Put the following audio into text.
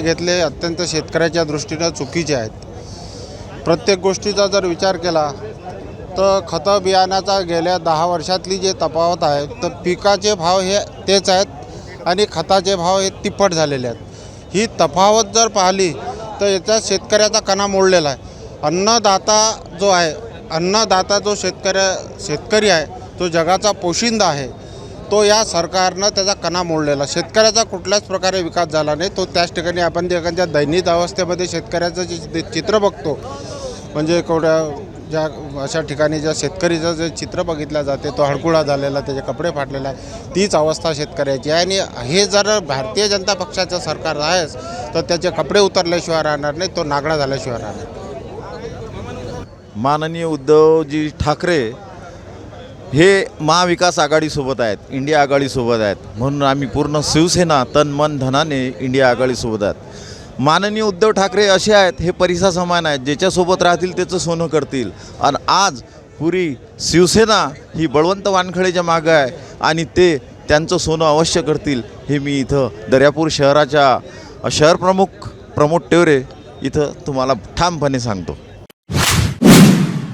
घेतले अत्यंत शेतकऱ्याच्या दृष्टीनं चुकीचे आहेत. प्रत्येक गोष्टीचा जर विचार केला तर खतं बियाण्याचा गेल्या दहा वर्षातली जे तफावत आहे तर पिकाचे भाव हे तेच आहेत आणि खताचे भाव हे तिप्पट झालेले आहेत. ही तफावत जर पाहिली तर याचा शेतकऱ्याचा कणा मोडलेला आहे. अन्नदाता जो आहे अन्नदाता जो शेतकऱ्या शेतकरी आहे तो जगाचा पोशिंदा आहे. तो या सरकारनं त्याचा कणा मोडलेला. शेतकऱ्याचा कुठल्याच प्रकारे विकास झाला नाही. तो त्याच ठिकाणी आपण जे एखाद्या दैनिक अवस्थेमध्ये शेतकऱ्याचं जे चित्र बघतो म्हणजे केवढ्या ज्या अशा ठिकाणी ज्या शेतकरीचं जे चित्र बघितलं जाते तो हडकुळा झालेला त्याचे कपडे फाटलेला आहे तीच अवस्था शेतकऱ्याची आहे. आणि हे जर भारतीय जनता पक्षाचं सरकार आहेच तर त्याचे कपडे उतरल्याशिवाय राहणार नाही तो नागडा झाल्याशिवाय राहणार माननीय उद्धवजी ठाकरे हे महाविकास आघाडीसोबत आहेत इंडिया आघाडीसोबत आहेत. म्हणून आम्ही पूर्ण शिवसेना तन मन धनाने इंडिया आघाडीसोबत आहेत. माननीय उद्धव ठाकरे असे आहेत हे परिसा समान आहेत ज्याच्यासोबत राहतील त्याचं सोनं करतील. आणि आज पुरी शिवसेना ही बळवंत वानखडेच्या मागं आहे आणि ते त्यांचं सोनं अवश्य करतील हे मी इथं दर्यापूर शहराच्या शहर प्रमुख प्रमोद टेवरे इथं तुम्हाला ठामपणे सांगतो.